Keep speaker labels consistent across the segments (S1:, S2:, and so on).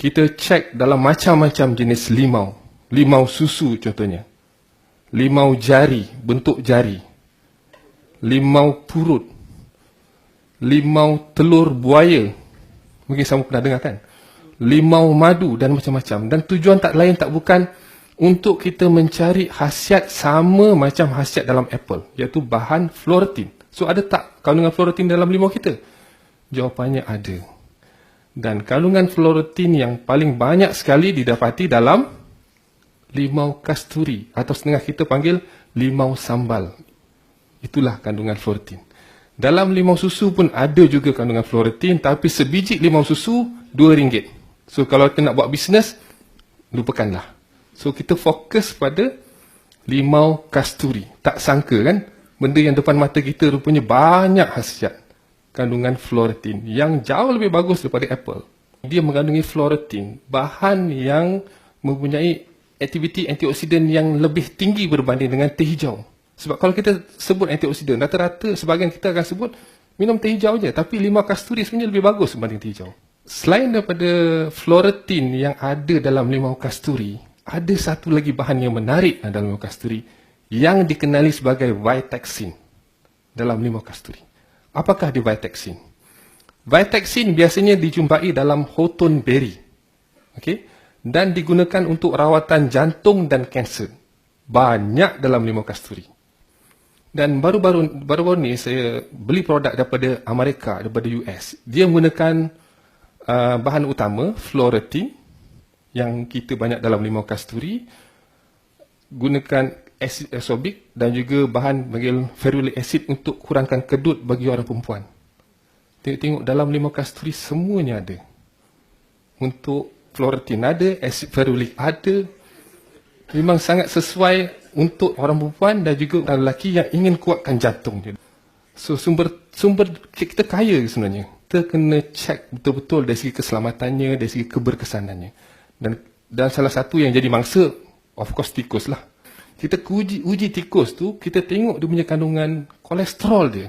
S1: kita cek dalam macam-macam jenis limau. Limau susu contohnya. Limau jari, bentuk jari. Limau purut. Limau telur buaya. Mungkin sama pernah dengar kan? Limau madu dan macam-macam. Dan tujuan tak lain tak bukan untuk kita mencari khasiat sama macam khasiat dalam apple. Iaitu bahan fluoretin. So ada tak kandungan fluoretin dalam limau kita? Jawapannya ada. Dan kandungan fluoretin yang paling banyak sekali didapati dalam limau kasturi atau setengah kita panggil limau sambal. Itulah kandungan fluoretin. Dalam limau susu pun ada juga kandungan fluoretin tapi sebiji limau susu RM2. So kalau kita nak buat bisnes, lupakanlah. So kita fokus pada limau kasturi. Tak sangka kan, benda yang depan mata kita rupanya banyak khasiat kandungan fluoretin yang jauh lebih bagus daripada apple. Dia mengandungi fluoretin, bahan yang mempunyai aktiviti antioksidan yang lebih tinggi berbanding dengan teh hijau. Sebab kalau kita sebut antioksidan, rata-rata sebahagian kita akan sebut minum teh hijau je. Tapi lima kasturi sebenarnya lebih bagus berbanding teh hijau. Selain daripada fluoretin yang ada dalam limau kasturi, ada satu lagi bahan yang menarik dalam limau kasturi yang dikenali sebagai Vitexin dalam limau kasturi. Apakah di Vitexin? Vitexin biasanya dijumpai dalam hoton berry. Okay? Dan digunakan untuk rawatan jantung dan kanser. Banyak dalam limau kasturi. Dan baru-baru baru-baru ni saya beli produk daripada Amerika, daripada US. Dia menggunakan uh, bahan utama, fluoretin, yang kita banyak dalam limau kasturi. Gunakan asid asobik dan juga bahan panggil ferulic acid untuk kurangkan kedut bagi orang perempuan. Tengok-tengok dalam lima kasturi semuanya ada. Untuk fluoretin ada, asid ferulic ada. Memang sangat sesuai untuk orang perempuan dan juga orang lelaki yang ingin kuatkan jantung. So sumber sumber kita kaya sebenarnya. Kita kena cek betul-betul dari segi keselamatannya, dari segi keberkesanannya. Dan dan salah satu yang jadi mangsa, of course tikus lah kita uji, uji tikus tu, kita tengok dia punya kandungan kolesterol dia.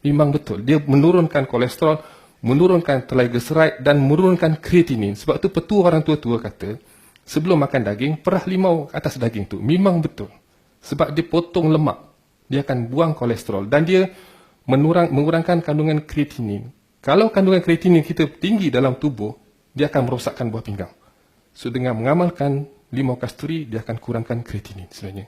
S1: Memang betul. Dia menurunkan kolesterol, menurunkan triglyceride dan menurunkan kreatinin. Sebab tu petua orang tua-tua kata, sebelum makan daging, perah limau atas daging tu. Memang betul. Sebab dia potong lemak. Dia akan buang kolesterol. Dan dia menurang, mengurangkan kandungan kreatinin. Kalau kandungan kreatinin kita tinggi dalam tubuh, dia akan merosakkan buah pinggang. So dengan mengamalkan limau kasturi dia akan kurangkan kreatinin sebenarnya.